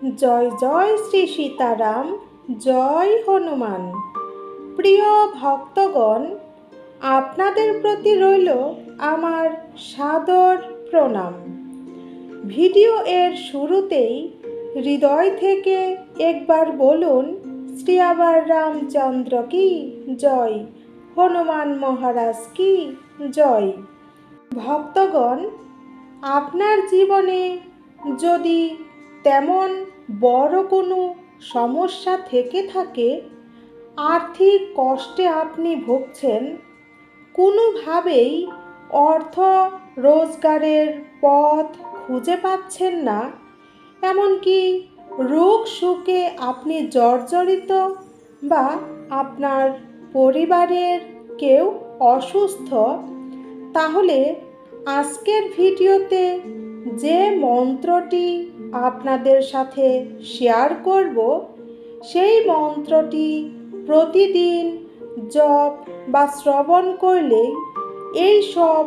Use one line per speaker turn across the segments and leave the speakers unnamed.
জয় জয় শ্রী সীতারাম, জয় হনুমান। প্রিয় ভক্তগণ, আপনাদের প্রতি রইল আমার সাদর প্রণাম। ভিডিও এর শুরুতেই হৃদয় থেকে একবার বলুন, শ্রী আবার রামচন্দ্র কি? জয়। হনুমান মহারাজ কি? জয়। ভক্তগণ, আপনার জীবনে যদি তেমন বড় কোনো সমস্যা থেকে থাকে, আর্থিক কষ্টে আপনি ভুগছেন, কোনোভাবেই অর্থ রোজগারের পথ খুঁজে পাচ্ছেন না, এমনকি রোগ শোকে আপনি জর্জরিত বা আপনার পরিবারের কেউ অসুস্থ, তাহলে আজকের ভিডিওতে যে মন্ত্রটি আপনাদের সাথে শেয়ার করব। সেই মন্ত্রটি প্রতিদিন জপ বা শ্রবণ করলেই এই সব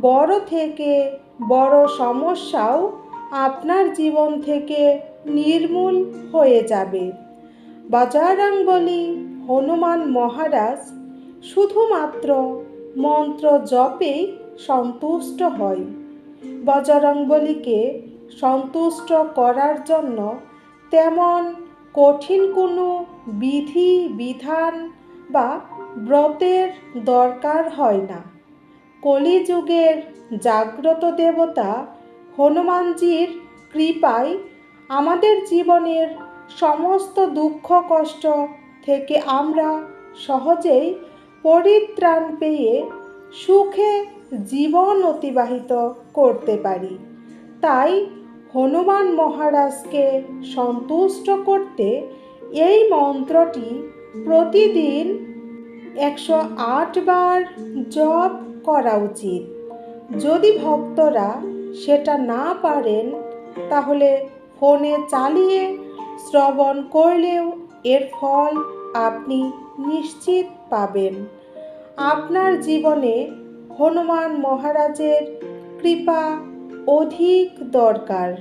বড় থেকে বড় সমস্যাও আপনার জীবন থেকে নির্মূল হয়ে যাবে। বজরং বলি হনুমান মহারাজ শুধুমাত্র মন্ত্র জপেই সন্তুষ্ট হয়। বজরংবলীকে সন্তুষ্ট করার জন্য তেমন কঠিন কোনো বিধি, বিধান বা ব্রতের দরকার হয় না। কলিযুগের জাগ্রত দেবতা হনুমানজির কৃপায় আমাদের জীবনের সমস্ত দুঃখ, কষ্ট থেকে আমরা সহজেই পরিত্রাণ পেয়ে সুখে জীবন অতিবাহিত করতে পারি। তাই হনুমান মহারাজকে সন্তুষ্ট করতে এই মন্ত্রটি প্রতিদিন একশো আট বার জপ করা উচিত। যদি ভক্তরা সেটা না পারেন, তাহলে ফোনে চালিয়ে শ্রবণ করলেও এর ফল আপনি নিশ্চিত পাবেন। আপনার জীবনে হনুমান মহারাজের কৃপা অধিক দরকার।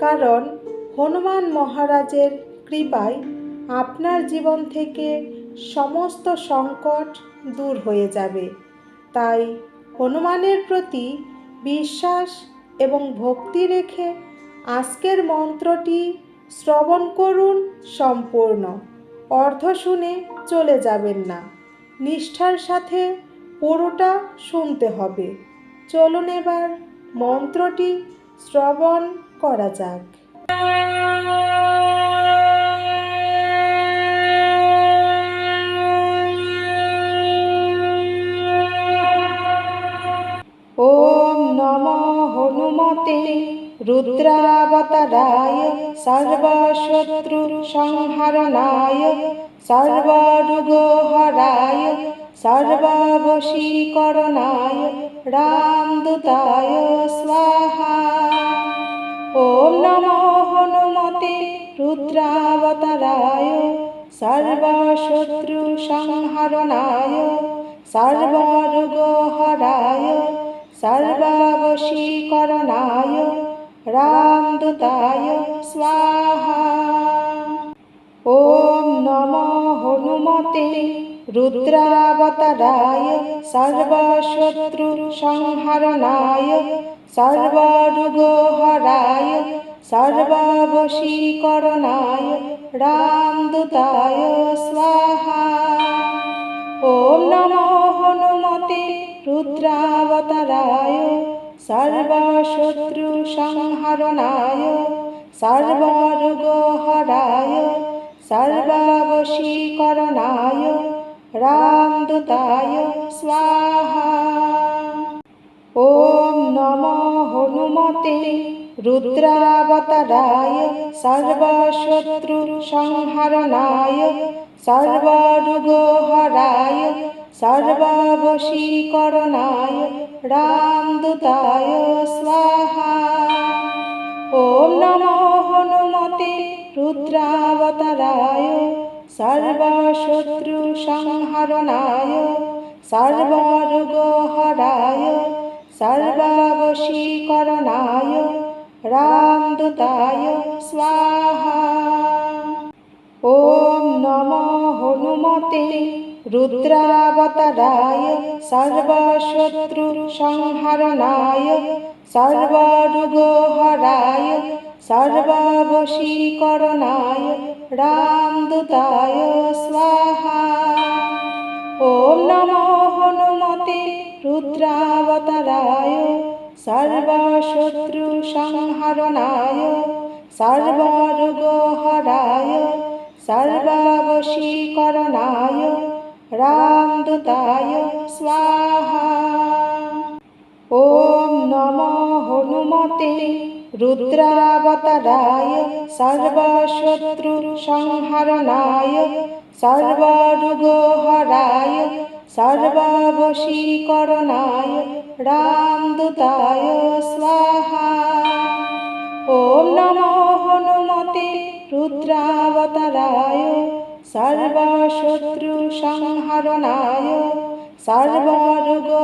কারণ হনুমান মহারাজের কৃপায় আপনার জীবন থেকে সমস্ত সংকট দূর হয়ে যাবে। তাই হনুমানের প্রতি বিশ্বাস এবং ভক্তি রেখে আজকের মন্ত্রটি শ্রবণ করুন সম্পূর্ণ। অর্ধ শুনে চলে যাবেন না। নিষ্ঠার সাথে পুরোটা শুনতে হবে। চলুন এবার মন্ত্রটি শ্রবণ করা যাক। ওম নম হনুমতে রুদ্রাবতারায় সর্বশত্রু সংহরণায় সর্বরোগহরায় সর্ববশীকরণায় রামদূতায় স্বাহা। ওম নম হনুমতে রুদ্রাবতারায় সর্বশত্রু সংহরণায় সর্বরোগহরায় সর্ববশীকরণায় রামদূতায় স্বাহা। ওম নম সংহরণায় সর্বরোগহরায় সর্ববশীকরণায় রামদূতায় স্বাহা। ওম নম হনুমতে রুদ্রাবতারায় সর্বশত্রু সংহরণায় সর্বরোগহরায় সর্ববশীকরণায় রামদূতায় স্বাহা। ওম নম হনুমতে রুদ্রাবতারায় সর্বশত্রু সংহরণায় সর্বরোগহরায় সর্ববশীকরণায় রামদূতায় স্বাহা। ওম নম হনুমতে রুদ্রাবতারায় সর্বশত্রু সংহরণায় সর্বরোগহরায় সর্ববশীকরণায় রামদূতায় স্বাহা। ওম নম হনুমতে রুদ্রাবতারায় সর্বশত্রু সংহরণায় সর্বরোগহরায় सर्ववशीकरणाय रामदूताय स्वाहा ॐ नमो हनुमते रुद्रावतराय सर्वशत्रुसंहरणाय सर्वरुगहराय सर्ववशीकरणाय रामदूताय स्वाहा ওম নম হনুমতে রুদ্রাবতারায় সর্বশত্রু সংহরণায় সর্বরুগহরায় সর্ববশীকরণায় রামদূতায় স্বাহা। ওম নম হনুমতে রুদ্রাবতারায় সর্বশত্রু সংহরণায় সর্বরুগহরায়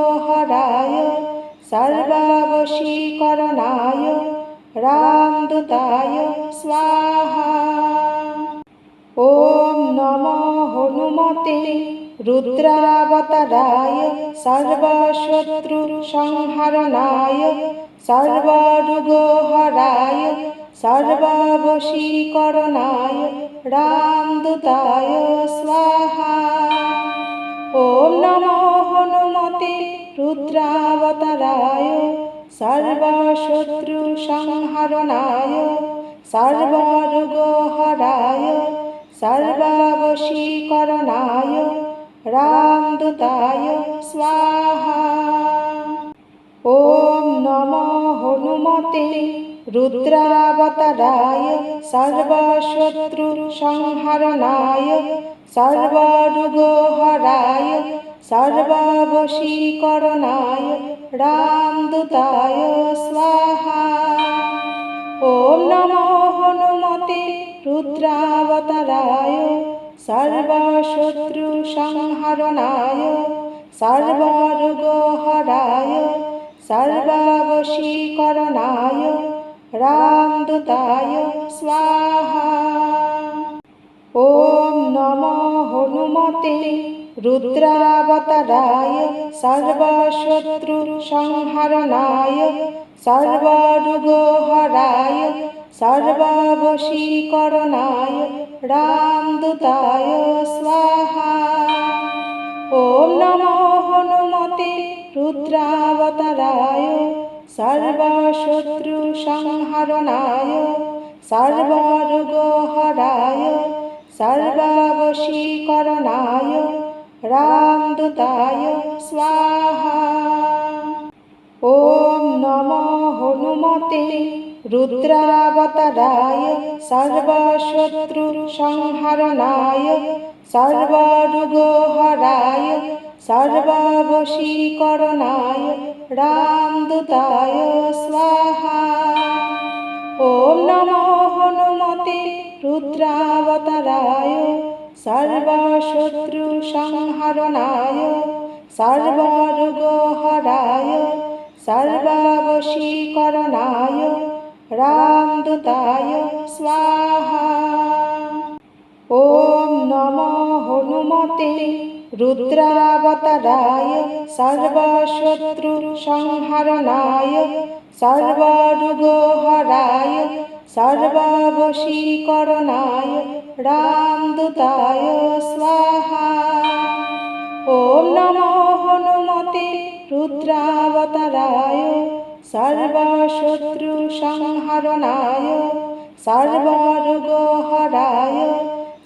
सर्ववशीकरणाय रामदूताय स्वाहा ॐ नमो हनुमते रुद्रावताराय सर्वशत्रुसंहरणाय सर्वरोगहराय सर्ववशीकरणाय रामदूताय स्वाहा ॐ नमो ভগবতে রুদ্রাবতারায় সর্বশত্রু সংহরণায় সর্বরোগহরায়, সর্ববশীকরণায়, রামদূতায় স্বাহা। ওম নম হনুমতে রুদ্রাবতারায় সর্বশত্রু সংহরণায় সর্বরোগহরায় सर्ववशीकरणाय रामदूताय स्वाहा ॐ नमो हनुमते रुद्रावताराय सर्वशत्रुसंहरणाय सर्वरोगहराय सर्ववशीकरणाय रामदूताय स्वाहा ॐ नमो हनुमते रुद्रावताराय सर्वशत्रुसंहरणाय सर्वरोगहराय सर्ववशीकरणाय रामदूताय स्वाहा ॐ नमो हनुमते रुद्रावताराय सर्वशत्रुसंहरणाय सर्वरोगहराय सर्ववशीकरणाय রামদূতায় স্বাহা। ওম নম হনুমতে রুদ্রাবতারায় সর্বশত্রু সংহরণায় সর্বরুগহরায় সর্ববশীকরণায় রামদূতায় স্বাহা। ওম নম হনুমতে রুদ্রাবতারায় सर्वशत्रुसंहरणाय सर्वरोगहराय सर्ववशीकरणाय रामदूताय स्वाहा ॐ नमो हनुमते रुद्रावताराय सर्वशत्रुसंहरणाय सर्वरोगहराय सर्ववशीकरणाय रामदूताय स्वाहा ॐ नमो हनुमते रुद्रावताराय सर्वशत्रुसंहरणाय सर्वरोगहराय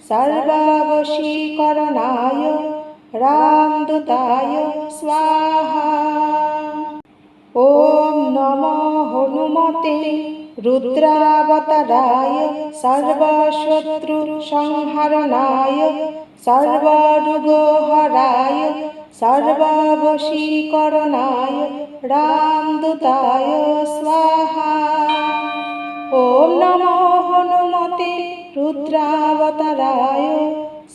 सर्ववशीकरणाय रामदूताय स्वाहा ॐ नमो हनुमते रुद्रावताराय सर्वशत्रुसंहरणाय सर्वरोगहराय सर्ववशीकरणाय रामदूताय स्वाहा ॐ नमो हनुमते रुद्रावताराय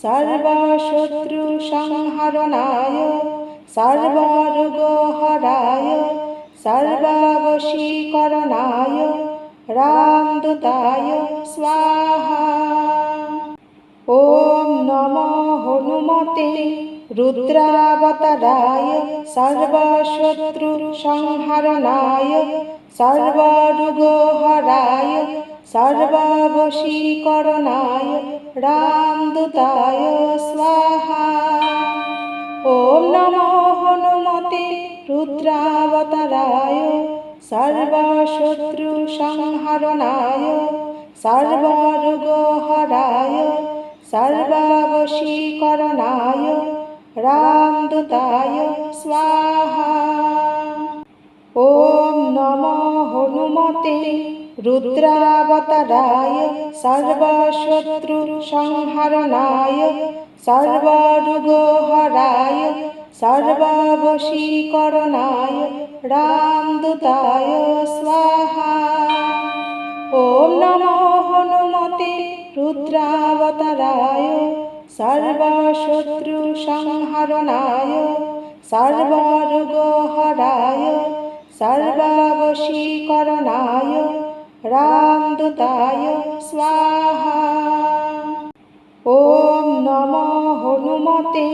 सर्वशत्रुसंहरणाय सर्वरोगहराय सर्ववशीकरणाय রামদূতায় স্বাহা। ওম নম হনুমতে রুদ্রাবতারায়, সর্বশত্রু সংহরণায়, সর্বরুগহরায়, সর্ববশীকরণায় রামদূতায় স্বাহা। ওম নম হনুমতে রুদ্রাবতারায় সর্বশত্রু সংহরণায় সর্বরোগহরায় সর্ববশীকরণায় রামদূতায় স্বাহা। ওম নম হনুমতে রুদ্রাবতারায় সর্বশত্রু সংহরণায় সর্বরোগহরায় सर्ववशीकरणाय रामदूताय स्वाहा ॐ नमो हनुमते रुद्रावताराय सर्वशत्रुसंहरणाय सर्वरोगहराय सर्ववशीकरणाय रामदूताय स्वाहा ॐ नमो हनुमते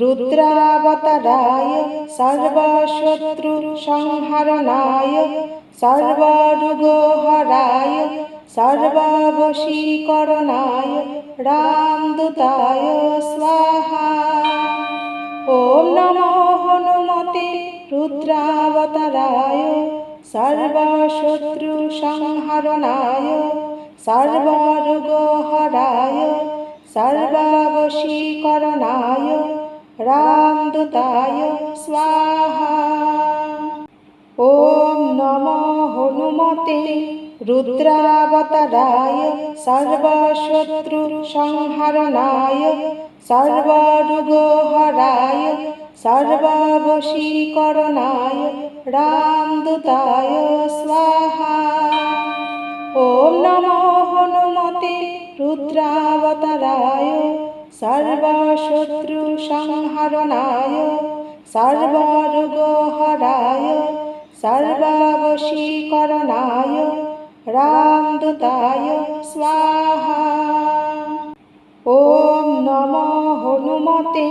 रुद्रावताराय सर्वशत्रुसंहरणाय सर्वरोगहराय सर्ववशीकरणाय रामदूताय स्वाहा ॐ नमो हनुमते रुद्रावताराय सर्वशत्रुसंहरणाय सर्वरोगहराय सर्ववशीकरणाय रामदूताय स्वाहा ॐ नमो हनुमते रुद्रावताराय सर्वशत्रुसंहरणाय सर्वरोगहराय सर्ववशीकरणाय रामदूताय स्वाहा ॐ नमो हनुमते রুদ্রাবতারায় সর্বশত্রু সংহরণায় সর্বরোগহরায় সর্ববশীকরণায় রামদূতায় স্বাহা। ওম নম হনুমতে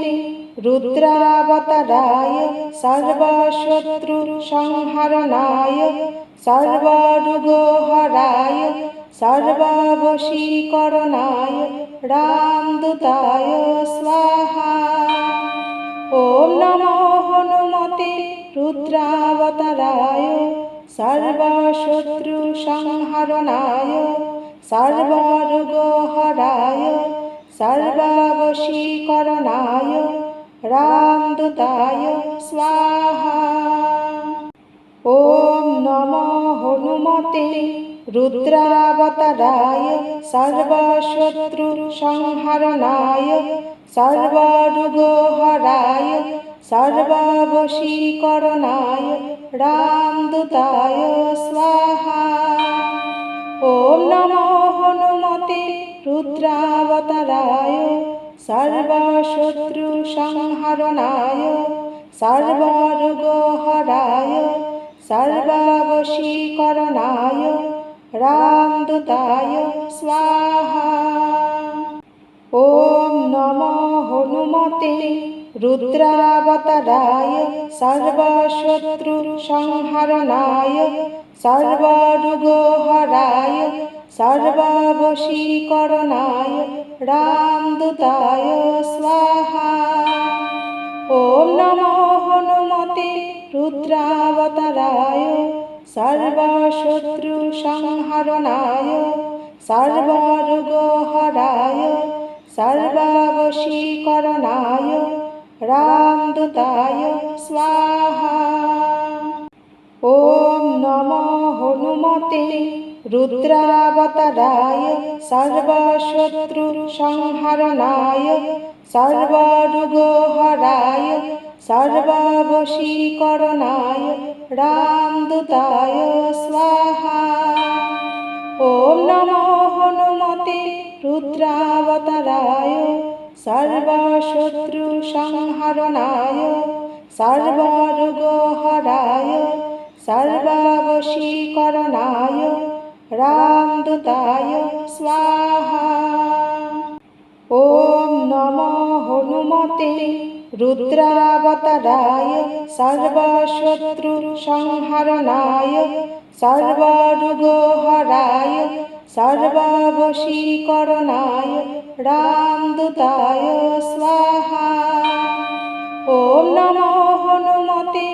রুদ্রাবতারায় সর্বশত্রু সংহরণায় সর্বরোগহরায় सर्ववशीकरणाय रामदूताय स्वाहा ॐ नमो हनुमते रुद्रावताराय सर्वशत्रुसंहरणाय सर्वरोगहराय सर्ववशीकरणाय रामदूताय स्वाहा ॐ নম হনুমতে রুদ্রাবতারায় সর্বশত্রু সংহরণায় সর্বরুগহরায় সর্ববশীকরণায় রামদূতায় স্বাহা। ওম নমো হনুমতে রুদ্রাবতারায় সর্বশত্রু সংহরণায় সর্বরুগহরায় सर्ववशीकरणाय रामदूताय स्वाहा ॐ नमो हनुमते रुद्रावताराय सर्वशत्रुसंहरणाय सर्वरोगहराय सर्ववशीकरणाय रामदूताय स्वाहा রুদ্রাবতারায় সর্বশত্রু সংহরণায় সর্বরোগহরায় সর্ববশীকরণায় রামদূতায় স্বাহা। ওম নম হনুমতে রুদ্রাবতারায় সর্বশত্রু সংহরণায় সর্বরোগহরায় सर्ववशीकरणाय रामदूताय स्वाहा ॐ नमो हनुमते रुद्रावताराय सर्वशत्रुसंहरणाय सर्वरोगहराय सर्ववशीकरणाय रामदूताय स्वाहा ॐ नमो हनुमते रुद्रावताराय सर्वशत्रुसंहरणाय सर्वरोगहराय सर्ववशीकरणाय रामदूताय स्वाहा ॐ नमो हनुमते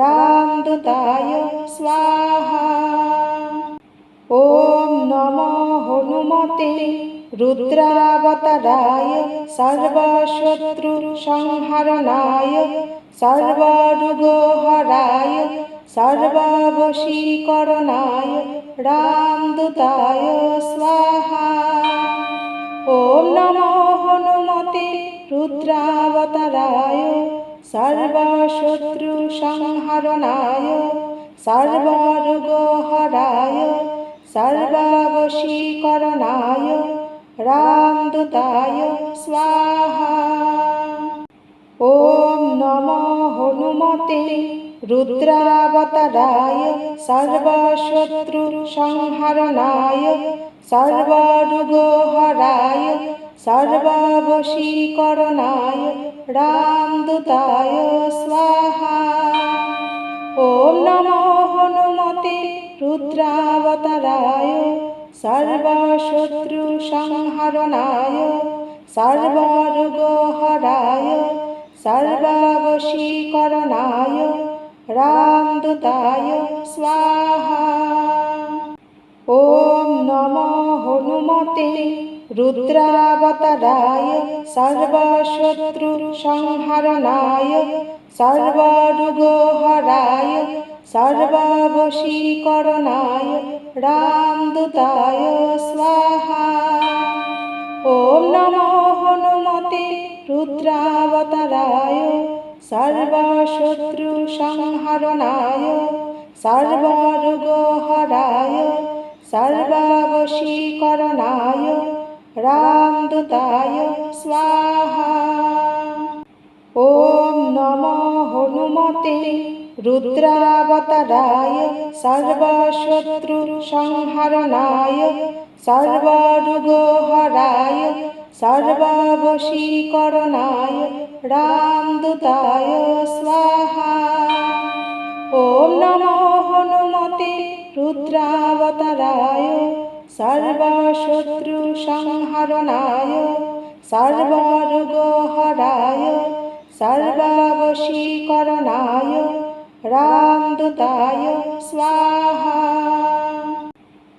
রামদূতায় স্বাহা। ওম নম হনুমতে রুদ্রাবতারায় সর্বশত্রু সংহরণায় সর্বরুগহরায় সর্ববশীকরণায় রামদূতায় স্বাহা। ওম নম হনুমতে রুদ্রাবতারায় रुद्रावताराय सर्वशत्रुसंहरणाय सर्वरोगहराय सर्ववशीकरणाय रामदूताय स्वाहा ॐ नमो हनुमते रुद्रावताराय सर्वशत्रुसंहरणाय सर्वरोगहराय सर्ववशीकरणाय रामदूताय स्वाहा ॐ नमो हनुमते रुद्रावताराय सर्वशत्रुसंहरणाय सर्वरोगहराय सर्ववशीकरणाय रामदूताय स्वाहा ॐ नमो हनुमते रुद्रावताराय सर्वशत्रुसंहरणाय सर्वरोगहराय सर्ववशीकरणाय रामदूताय स्वाहा ॐ नमो हनुमते रुद्रावताराय सर्वशत्रुसंहरणाय सर्वरोगहराय सर्ववशीकरणाय রামদূতায় স্বাহা। ওম নম হনুমতে রুদ্রাবতারায় সর্বশত্রু সংহরণায় সর্বরুগহরায় সর্ববশীকরণায় রামদূতায় স্বাহা। ওম নম হনুমতে রুদ্রাবতারায় সর্বশত্রু সংহরণায় সর্বরুগহরায় সর্ববশীকরণায় রামদূতায় স্বাহা।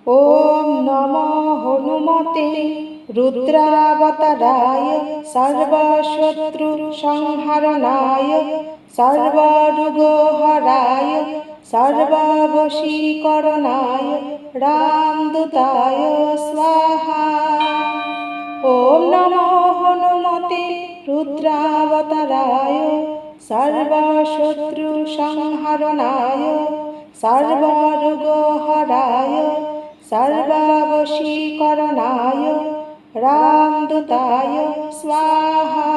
ওম নম হনুমতে রুদ্রাবতারায় সর্বশত্রু সংহরণায় সর্বরুগহরায় সর্ববশীকরণায় রামদূতায় স্বাহা। ওম নমো হনুমতি রুদ্রাবতারায় সর্বশত্রু সংহরণায় সর্বরোগহরায় সর্ববশীকরণায় রামদূতায় স্বাহা।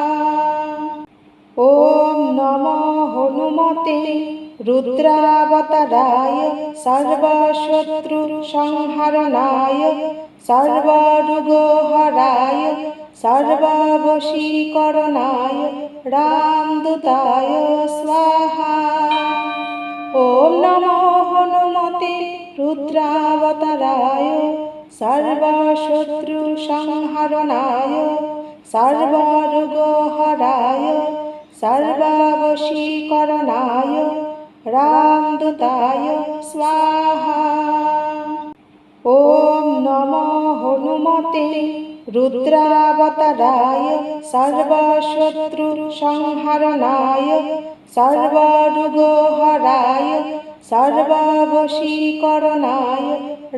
ওম নমো মতে রুদ্রাবতারায় সর্বশত্রু সংহরণায়, সর্বরুগহরায় সর্ববশীকরণায় রামদূতায় স্বাহা। ওম নম হনুমতে রুদ্রাবতারায় সর্বশত্রু সংহরণায়, সর্বরুগহরায় सर्ववशीकरणाय रामदूताय स्वाहा ॐ नमो हनुमते रुद्रावताराय सर्वशत्रुसंहरणाय सर्वरोगहराय सर्ववशीकरणाय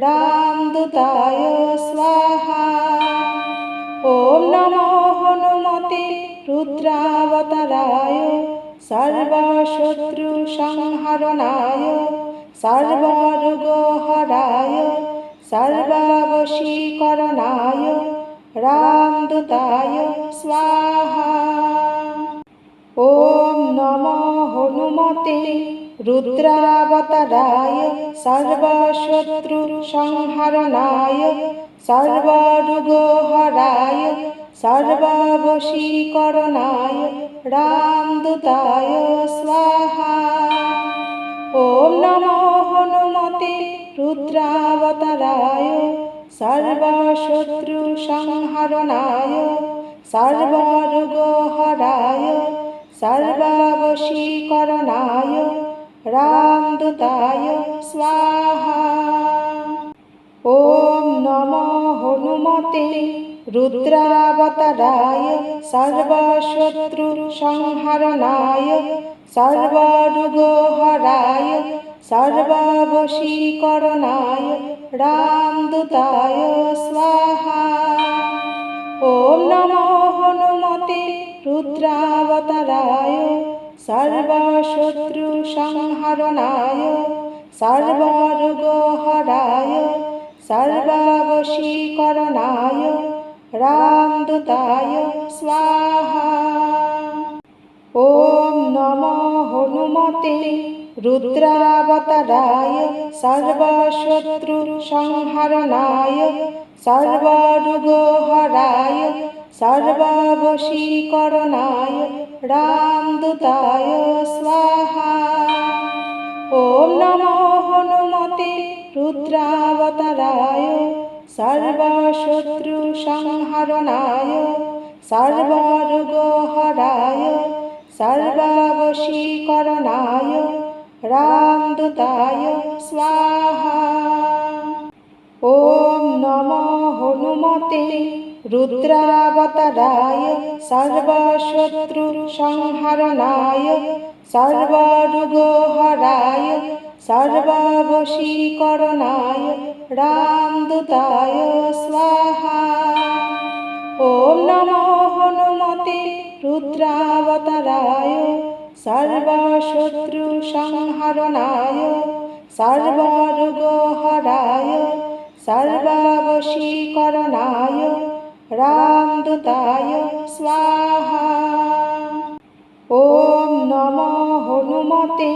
रामदूताय स्वाहा ॐ नमो हनुमते रुद्रावताराय सर्वशत्रुसंहरणाय सर्वरोगहराय सर्ववशीकरणाय रामदूताय स्वाहा ॐ नमो हनुमते रुद्रावतराय सर्वशत्रुसंहरणाय सर्वरुगोहराय सर्ववशीकरणाय रामदूताय स्वाहा ॐ नमो हनुमते रुद्रावतराय सर्वशत्रुसंहरणाय सर्वरुगोहराय सर्ववशीकरणाय रामदूताय स्वाहा ॐ नमो हनुमते रुद्रावताराय सर्वशत्रुसंहरणाय सर्वरोगहराय सर्ववशीकरणाय रामदूताय स्वाहा ॐ नमो हनुमते रुद्रावताराय सर्वशत्रुसंहरणाय सर्वरोगहराय सर्ववशीकरणाय रामदूताय स्वाहा ॐ নম হনুমতে রুদ্রাবতারায় সর্বশত্রু সংহরণায় সর্বরুগহরায় সর্ববশীকরণায় রামদূতায় স্বাহা। ওম নম হনুমতে রুদ্রাবতারায় সর্বশত্রু সংহরণায় সর্বরুগহরায় सर्ववशीकरणाय रामदूताय स्वाहा ॐ नमो हनुमते रुद्रावताराय सर्वशत्रुसंहरणाय सर्वरोगहराय सर्ववशीकरणाय रामदूताय स्वाहा ॐ नमो রুদ্রাবতারায় সর্বশত্রু সংহরণায় সর্বরোগহরায় সর্ববশীকরণায় রামদূতায় স্বাহা। ওম নম হনুমতে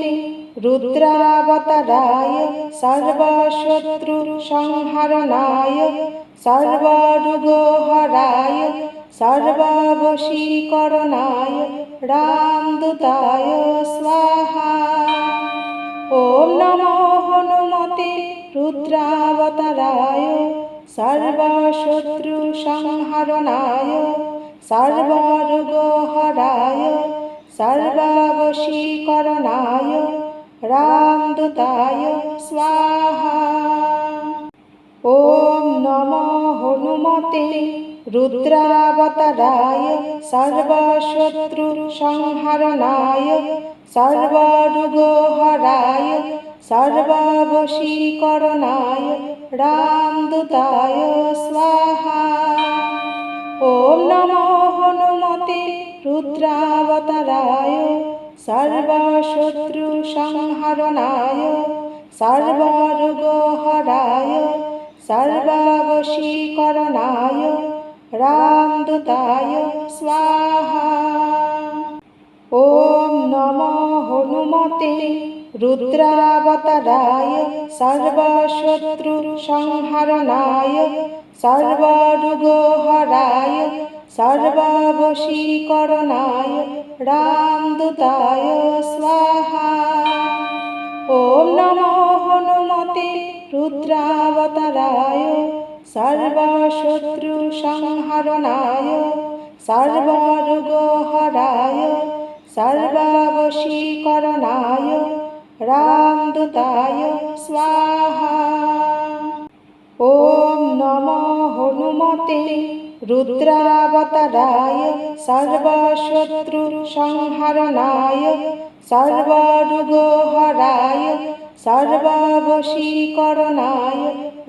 রুদ্রাবতারায় সর্বশত্রু সংহরণায় সর্বরোগহরায় सर्ववशीकरणाय रामदूताय स्वाहा ॐ नमो हनुमते रुद्रावताराय सर्वशत्रुसंहरणाय सर्वरोगहराय सर्ववशीकरणाय रामदूताय स्वाहा ॐ नमो हनुमते रुद्रावताराय सर्वशत्रुसंहरणाय सर्वरोगहराय सर्ववशीकरणाय रामदूताय स्वाहा ॐ नमो हनुमते रुद्रावताराय सर्वशत्रुसंहरणाय सर्वरोगहराय सर्ववशीकरणाय रामदूताय स्वाहा ॐ नमो हनुमते रुद्रावताराय सर्वशत्रुसंहरणाय सर्वरोगहराय सर्ववशीकरणाय रामदूताय स्वाहा ॐ नमो हनुमते रुद्रावताराय सर्वशत्रुसंहरणाय सर्वरोगहराय सर्ववशीकरणाय रामदूताय स्वाहा ॐ नमो हनुमते रुद्रावताराय सर्वशत्रुसंहरणाय सर्वरोगहराय सर्ववशीकरणाय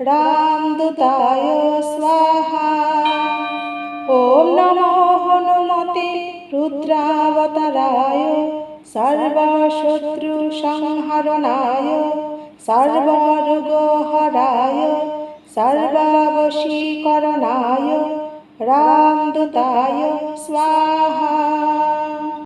रामदूताय स्वाहा ॐ नमो हनुमते रुद्रावताराय सर्वशत्रुसंहरणाय सर्वरोगहराय सर्ववशीकरणाय रामदूताय स्वाहा